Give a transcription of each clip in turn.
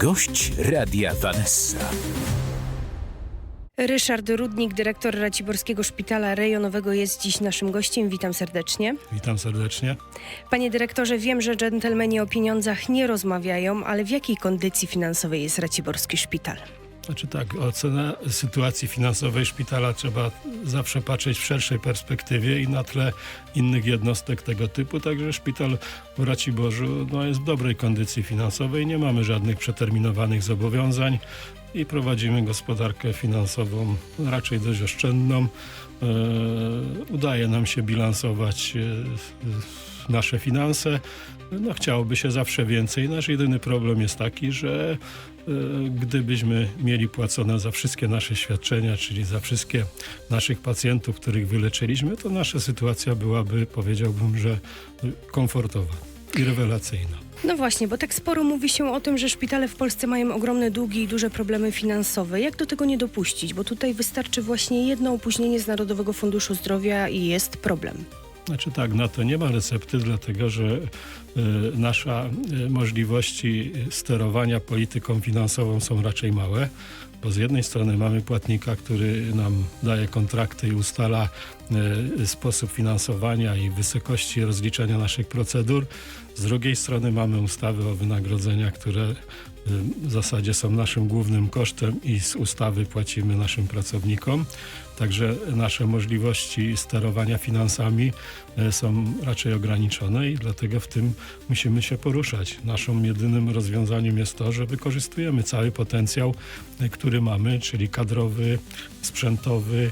Gość Radia Vanessa. Ryszard Rudnik, dyrektor Raciborskiego Szpitala Rejonowego jest dziś naszym gościem. Witam serdecznie. Witam serdecznie. Panie dyrektorze, wiem, że dżentelmeni o pieniądzach nie rozmawiają, ale w jakiej kondycji finansowej jest Raciborski Szpital? Znaczy tak, ocenę sytuacji finansowej szpitala trzeba zawsze patrzeć w szerszej perspektywie i na tle innych jednostek tego typu, także szpital w Raciborzu no, jest w dobrej kondycji finansowej, nie mamy żadnych przeterminowanych zobowiązań i prowadzimy gospodarkę finansową raczej dość oszczędną. E, udaje nam się bilansować e, nasze finanse. No, chciałoby się zawsze więcej. Nasz jedyny problem jest taki, że e, gdybyśmy mieli płacone za wszystkie nasze świadczenia, czyli za wszystkie naszych pacjentów, których wyleczyliśmy, to nasza sytuacja byłaby, powiedziałbym, że komfortowa i rewelacyjna. No właśnie, bo tak sporo mówi się o tym, że szpitale w Polsce mają ogromne długi i duże problemy finansowe. Jak do tego nie dopuścić? Bo tutaj wystarczy właśnie jedno opóźnienie z Narodowego Funduszu Zdrowia i jest problem. Znaczy tak, na to nie ma recepty, dlatego że y, nasze y, możliwości sterowania polityką finansową są raczej małe, bo z jednej strony mamy płatnika, który nam daje kontrakty i ustala sposób finansowania i wysokości rozliczenia naszych procedur. Z drugiej strony mamy ustawy o wynagrodzeniach, które w zasadzie są naszym głównym kosztem i z ustawy płacimy naszym pracownikom. Także nasze możliwości sterowania finansami e, są raczej ograniczone i dlatego w tym musimy się poruszać. Naszym jedynym rozwiązaniem jest to, że wykorzystujemy cały potencjał, e, który mamy, czyli kadrowy, sprzętowy,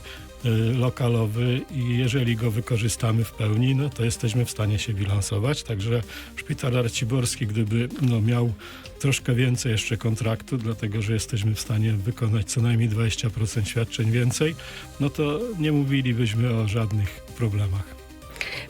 lokalowy i jeżeli go wykorzystamy w pełni, no to jesteśmy w stanie się bilansować. Także Szpital Raciborski, gdyby no, miał troszkę więcej jeszcze kontraktu, dlatego że jesteśmy w stanie wykonać co najmniej 20% świadczeń więcej, no to nie mówilibyśmy o żadnych problemach.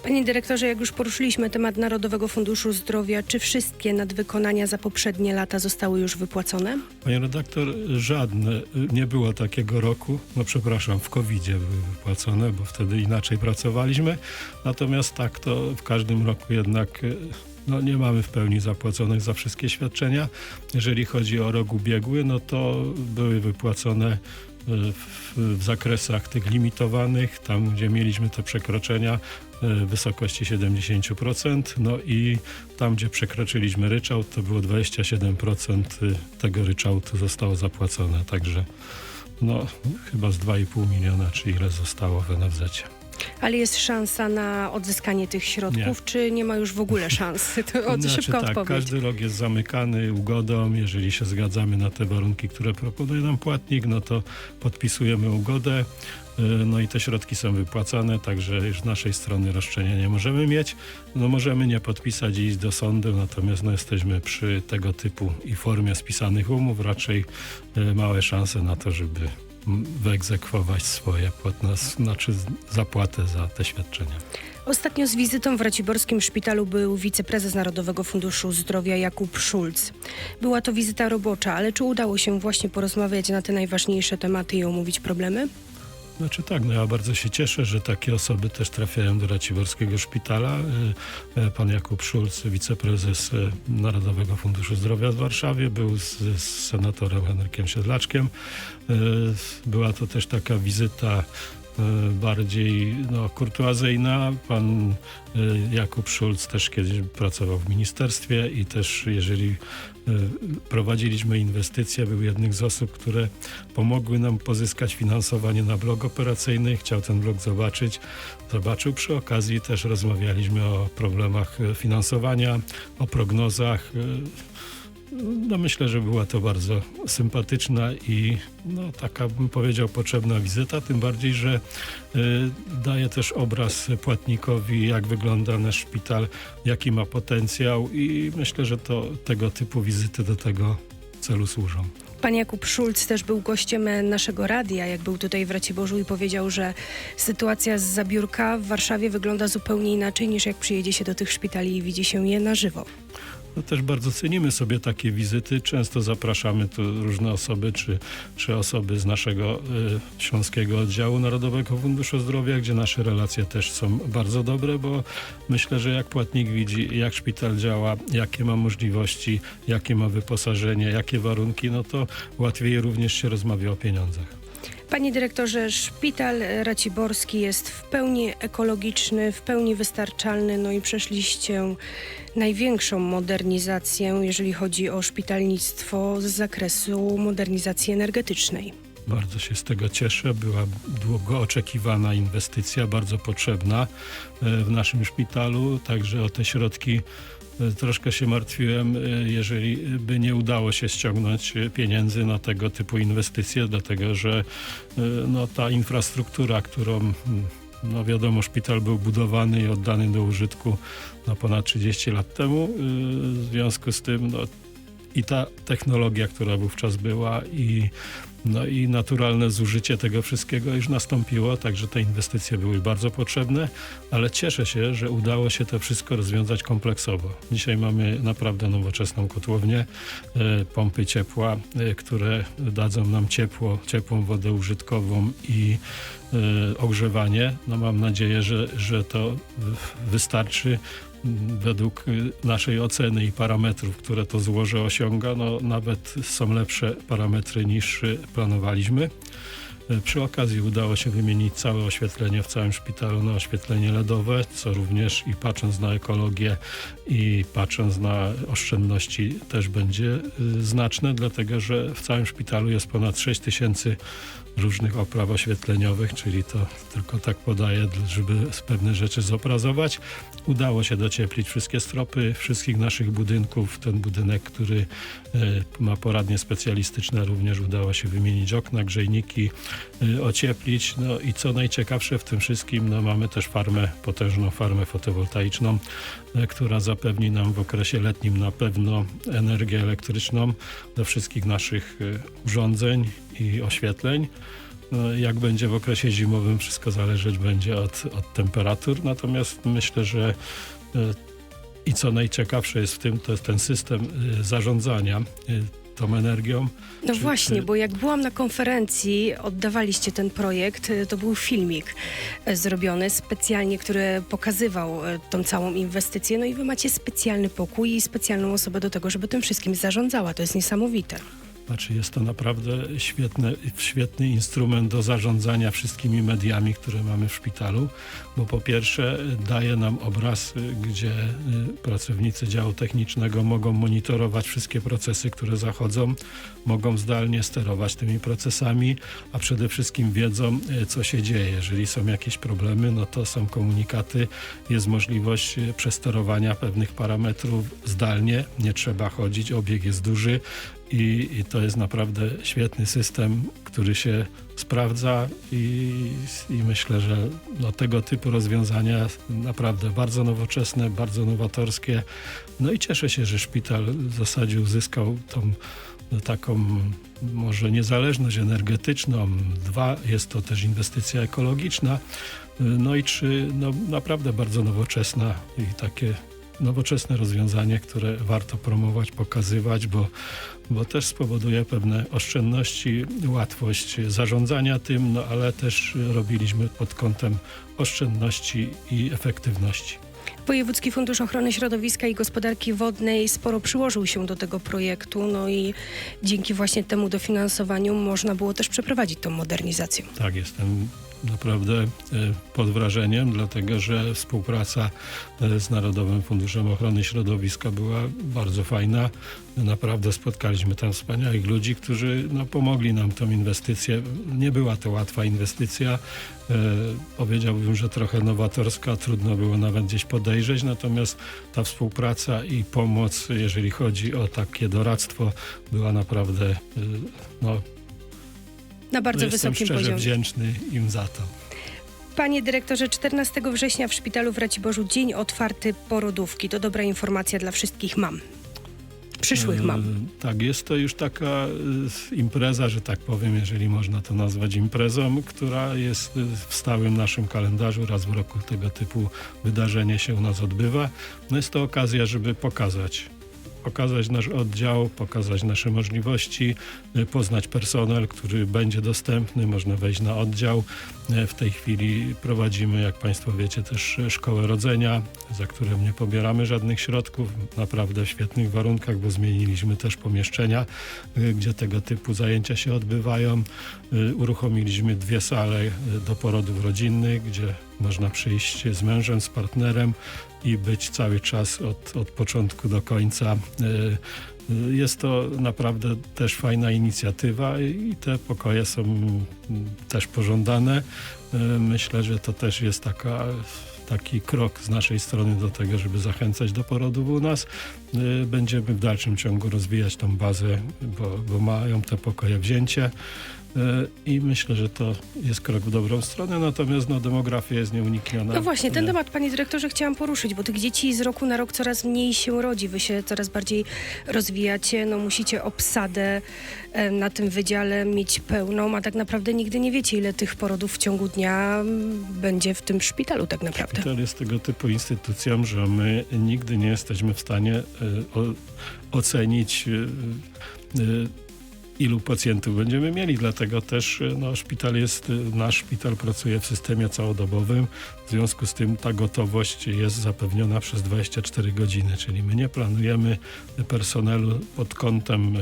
Panie dyrektorze, jak już poruszyliśmy temat Narodowego Funduszu Zdrowia, czy wszystkie nadwykonania za poprzednie lata zostały już wypłacone? Panie redaktor, żadne. Nie było takiego roku, no przepraszam, w covid były wypłacone, bo wtedy inaczej pracowaliśmy. Natomiast tak to w każdym roku jednak e, no, nie mamy w pełni zapłaconych za wszystkie świadczenia. Jeżeli chodzi o rok ubiegły, no to były wypłacone e, w, w zakresach tych limitowanych, tam gdzie mieliśmy te przekroczenia wysokości 70%, no i tam gdzie przekroczyliśmy ryczałt, to było 27% tego ryczałtu zostało zapłacone, także no chyba z 2,5 miliona, czy ile zostało w NFZ. Ale jest szansa na odzyskanie tych środków, Nie. czy nie ma już w ogóle szans? To od, Znaczy szybka tak, odpowiedź. każdy rok jest zamykany ugodą. Jeżeli się zgadzamy na te warunki, które proponuje nam płatnik, no to podpisujemy ugodę. Y, No i te środki są wypłacane, także już z naszej strony roszczenia nie możemy mieć. No możemy nie podpisać i iść do sądu, natomiast no jesteśmy przy tego typu i formie spisanych umów raczej y, małe szanse na to, żeby mm, wyegzekwować swoje płatne, znaczy zapłatę za te świadczenia. Ostatnio z wizytą w Raciborskim Szpitalu był wiceprezes Narodowego Funduszu Zdrowia Jakub Szulc. Była to wizyta robocza, ale czy udało się właśnie porozmawiać na te najważniejsze tematy i omówić problemy? Znaczy tak, no ja bardzo się cieszę, że takie osoby też trafiają do Raciborskiego Szpitala. Y, y, Pan Jakub Szulc, wiceprezes y, Narodowego Funduszu Zdrowia w Warszawie, był z, z senatorem Henrykiem Siedlaczkiem. Była to też taka wizyta bardziej no, kurtuazyjna. Pan y, Jakub Szulc też kiedyś pracował w ministerstwie i też jeżeli y, prowadziliśmy inwestycje, był jednym z osób, które pomogły nam pozyskać finansowanie na blok operacyjny. Chciał ten blok zobaczyć. Zobaczył przy okazji też rozmawialiśmy o problemach finansowania, o prognozach. No myślę, że była to bardzo sympatyczna i no, taka bym powiedział potrzebna wizyta, tym bardziej, że y, daje też obraz płatnikowi, jak wygląda nasz szpital, jaki ma potencjał i myślę, że to tego typu wizyty do tego celu służą. Pan Jakub Szulc też był gościem naszego radia, jak był tutaj w Raciborzu i powiedział, że sytuacja z zabiórka w Warszawie wygląda zupełnie inaczej niż jak przyjedzie się do tych szpitali i widzi się je na żywo. No też bardzo cenimy sobie takie wizyty. Często zapraszamy tu różne osoby, czy, czy osoby z naszego y, Śląskiego Oddziału Narodowego Funduszu Zdrowia, gdzie nasze relacje też są bardzo dobre, bo myślę, że jak płatnik widzi, jak szpital działa, jakie ma możliwości, jakie ma wyposażenie, jakie warunki, no to łatwiej również się rozmawia o pieniądzach. Panie dyrektorze, szpital raciborski jest w pełni ekologiczny, w pełni wystarczalny, no i przeszliście największą modernizację, jeżeli chodzi o szpitalnictwo z zakresu modernizacji energetycznej. Bardzo się z tego cieszę. Była długo oczekiwana inwestycja, bardzo potrzebna e, w naszym szpitalu. Także o te środki e, troszkę się martwiłem, e, jeżeli by nie udało się ściągnąć pieniędzy na tego typu inwestycje, dlatego że no, ta infrastruktura, którą no wiadomo, szpital był budowany i oddany do użytku no, ponad 30 lat temu. W związku z tym no, i ta technologia, która wówczas była i no i naturalne zużycie tego wszystkiego już nastąpiło, także te inwestycje były bardzo potrzebne, ale cieszę się, że udało się to wszystko rozwiązać kompleksowo. Dzisiaj mamy naprawdę nowoczesną kotłownię, e, pompy ciepła, e, które dadzą nam ciepło, ciepłą wodę użytkową i e, ogrzewanie. No mam nadzieję, że, że to wystarczy według y, naszej oceny i parametrów, które to złoże osiąga, no nawet są lepsze parametry niż y, planowaliśmy. Y, Przy okazji udało się wymienić całe oświetlenie w całym szpitalu na oświetlenie LEDowe, co również i patrząc na ekologię i patrząc na oszczędności też będzie znaczne, dlatego że w całym szpitalu jest ponad 6 tysięcy różnych opraw oświetleniowych, czyli to tylko tak podaję, żeby pewne rzeczy zobrazować. Udało się docieplić wszystkie stropy wszystkich naszych budynków. Ten budynek, który e, ma poradnie specjalistyczne, również udało się wymienić okna, grzejniki, e, ocieplić. No i co najciekawsze w tym wszystkim, no mamy też farmę, potężną farmę fotowoltaiczną, e, która zapewni nam w okresie letnim na pewno energię elektryczną do wszystkich naszych urządzeń i oświetleń. No, jak będzie w okresie zimowym, wszystko zależeć będzie od, od temperatur. Natomiast myślę, że e, i co najciekawsze jest w tym, to jest ten system e, zarządzania e, tą energią. No Czy- właśnie, czy- bo jak byłam na konferencji, oddawaliście ten projekt, to był filmik zrobiony specjalnie, który pokazywał tą całą inwestycję. No i wy macie specjalny pokój i specjalną osobę do tego, żeby tym wszystkim zarządzała. To jest niesamowite. Znaczy jest to naprawdę świetny, świetny instrument do zarządzania wszystkimi mediami, które mamy w szpitalu, bo po pierwsze daje nam obraz, gdzie y, pracownicy działu technicznego mogą monitorować wszystkie procesy, które zachodzą, mogą zdalnie sterować tymi procesami, a przede wszystkim wiedzą, y, co się dzieje. Jeżeli są jakieś problemy, no to są komunikaty, jest możliwość y, przesterowania pewnych parametrów zdalnie, nie trzeba chodzić, obieg jest duży, i, I to jest naprawdę świetny system, który się sprawdza i, i myślę, że no, tego typu rozwiązania naprawdę bardzo nowoczesne, bardzo nowatorskie. No i cieszę się, że szpital w zasadzie uzyskał tą no, taką może niezależność energetyczną. Dwa, jest to też inwestycja ekologiczna. No i trzy, no, naprawdę bardzo nowoczesna i takie nowoczesne rozwiązanie, które warto promować, pokazywać, bo, bo też spowoduje pewne oszczędności, łatwość zarządzania tym, no ale też robiliśmy pod kątem oszczędności i efektywności. Wojewódzki Fundusz Ochrony Środowiska i Gospodarki Wodnej sporo przyłożył się do tego projektu, no i dzięki właśnie temu dofinansowaniu można było też przeprowadzić tą modernizację. Tak, jestem naprawdę e, pod wrażeniem, dlatego że współpraca e, z Narodowym Funduszem Ochrony Środowiska była bardzo fajna. Naprawdę spotkaliśmy tam wspaniałych ludzi, którzy no, pomogli nam tą inwestycję. Nie była to łatwa inwestycja. E, powiedziałbym, że trochę nowatorska, trudno było nawet gdzieś podejrzeć, natomiast ta współpraca i pomoc, jeżeli chodzi o takie doradztwo, była naprawdę e, no, Na bardzo no jestem wysokim szczerze poziomie. wdzięczny im za to. Panie dyrektorze, 14 września w szpitalu w Raciborzu dzień otwarty porodówki. To dobra informacja dla wszystkich mam. Przyszłych mam. E, Tak, jest to już taka e, impreza, że tak powiem, jeżeli można to nazwać imprezą, która jest e, w stałym naszym kalendarzu. Raz w roku tego typu wydarzenie się u nas odbywa. No jest to okazja, żeby pokazać pokazać nasz oddział, pokazać nasze możliwości, y, poznać personel, który będzie dostępny, można wejść na oddział. Y, W tej chwili prowadzimy, jak Państwo wiecie, też y, szkołę rodzenia, za które nie pobieramy żadnych środków, naprawdę w świetnych warunkach, bo zmieniliśmy też pomieszczenia, gdzie tego typu zajęcia się odbywają. Uruchomiliśmy dwie sale do porodów rodzinnych, gdzie można przyjść z mężem, z partnerem i być cały czas od, od początku do końca. Jest to naprawdę też fajna inicjatywa i te pokoje są też pożądane. Y, Myślę, że to też jest taka, taki krok z naszej strony do tego, żeby zachęcać do porodów u nas. Y, Będziemy w dalszym ciągu rozwijać tą bazę, bo, bo mają te pokoje wzięcie. Y, I myślę, że to jest krok w dobrą stronę, natomiast no, demografia jest nieunikniona. No właśnie, ten temat, panie dyrektorze, chciałam poruszyć, bo tych dzieci z roku na rok coraz mniej się rodzi. Wy się coraz bardziej rozwijacie, no musicie obsadę e, na tym wydziale mieć pełną, a tak naprawdę nigdy nie wiecie, ile tych porodów w ciągu dnia mm, będzie w tym szpitalu tak naprawdę. Szpital jest tego typu instytucją, że my nigdy nie jesteśmy w stanie o, ocenić, y, ilu pacjentów będziemy mieli. Dlatego też no, szpital jest, nasz szpital pracuje w systemie całodobowym. W związku z tym ta gotowość jest zapewniona przez 24 godziny, czyli my nie planujemy personelu pod kątem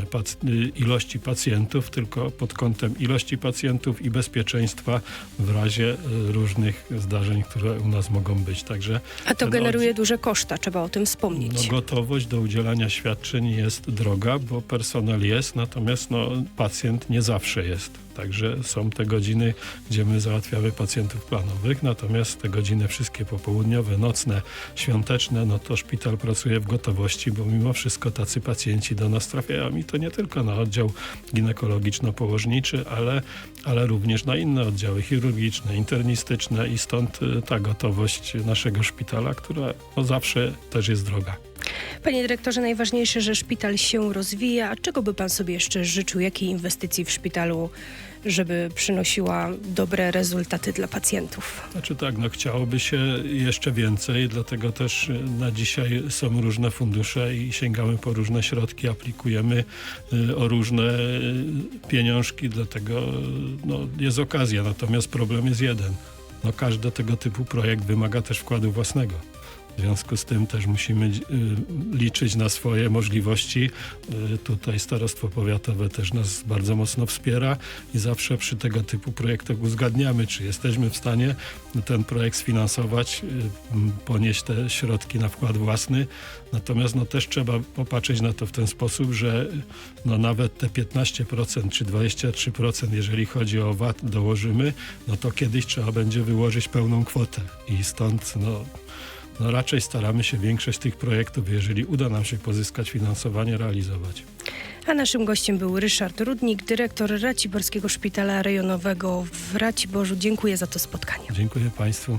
ilości pacjentów, tylko pod kątem ilości pacjentów i bezpieczeństwa w razie y, różnych zdarzeń, które u nas mogą być. Także A to generuje oddział- duże koszta, trzeba o tym wspomnieć. no, gotowość do udzielania świadczeń jest droga, bo personel jest, natomiast no, pacjent nie zawsze jest. Także są te godziny, gdzie my załatwiamy pacjentów planowych, natomiast te godziny wszystkie popołudniowe, nocne, świąteczne, no to szpital pracuje w gotowości, bo mimo wszystko tacy pacjenci do nas trafiają i to nie tylko na oddział ginekologiczno-położniczy, ale, ale również na inne oddziały chirurgiczne, internistyczne i stąd y, ta gotowość naszego szpitala, która no, zawsze też jest droga. Panie dyrektorze, najważniejsze, że szpital się rozwija. A czego by pan sobie jeszcze życzył? Jakiej inwestycji w szpitalu, żeby przynosiła dobre rezultaty dla pacjentów? Znaczy tak, no chciałoby się jeszcze więcej, dlatego też y, na dzisiaj są różne fundusze i sięgamy po różne środki, aplikujemy y, o różne y, pieniążki, dlatego no, jest okazja, natomiast problem jest jeden. No, każdy tego typu projekt wymaga też wkładu własnego. W związku z tym też musimy y, liczyć na swoje możliwości. Y, tutaj Starostwo Powiatowe też nas bardzo mocno wspiera i zawsze przy tego typu projektach uzgadniamy, czy jesteśmy w stanie ten projekt sfinansować, y, ponieść te środki na wkład własny. Natomiast no, też trzeba popatrzeć na to w ten sposób, że no, nawet te 15% czy 23%, jeżeli chodzi o VAT, dołożymy, no to kiedyś trzeba będzie wyłożyć pełną kwotę. I stąd no, no raczej staramy się większość tych projektów, jeżeli uda nam się pozyskać finansowanie, realizować. A naszym gościem był Ryszard Rudnik, dyrektor Raciborskiego Szpitala Rejonowego w Raciborzu. Dziękuję za to spotkanie. Dziękuję Państwu.